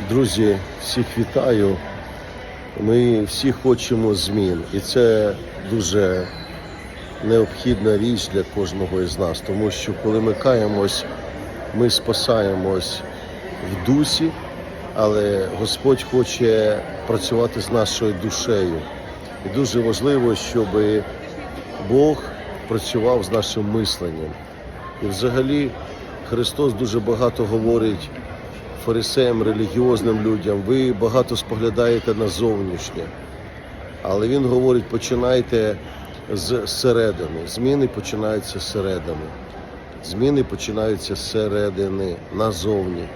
Друзі, всіх вітаю. Ми всі хочемо змін, і це дуже необхідна річ для кожного із нас, тому що коли ми каємось, ми спасаємось в дусі, але Господь хоче працювати з нашою душею. І дуже важливо, щоб Бог працював з нашим мисленням. І взагалі Христос дуже багато говорить фарисеям, релігіозним людям, ви багато споглядаєте на зовнішнє. Але він говорить, починайте з середини. Зміни починаються з середини. Зміни починаються з середини назовні.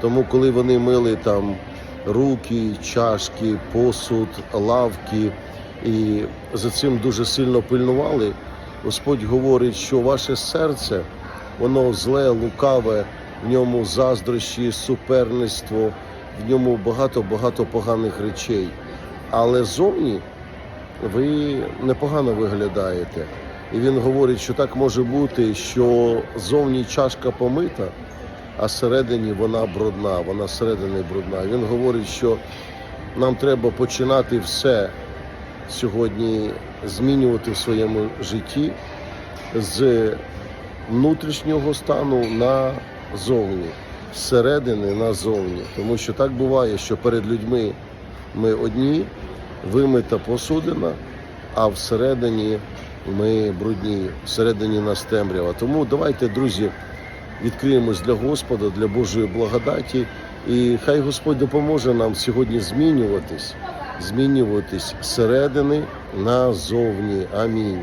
Тому, коли вони мили там руки, чашки, посуд, лавки і за цим дуже сильно пильнували, Господь говорить, що ваше серце, воно зле, лукаве, в ньому заздрощі, суперництво, в ньому багато-багато поганих речей. Але зовні ви непогано виглядаєте. І він говорить, що так може бути, що зовні чашка помита, а всередині вона брудна, вона всередині брудна. Він говорить, що нам треба починати все сьогодні змінювати в своєму житті з внутрішнього стану на зовні, зсередини назовні. Тому що так буває, що перед людьми ми одні, вимита посудина, а всередині ми брудні, всередині нас темрява. Тому давайте, друзі, відкриємось для Господа, для Божої благодаті. І хай Господь допоможе нам сьогодні змінюватись, змінюватись зсередини назовні. Амінь.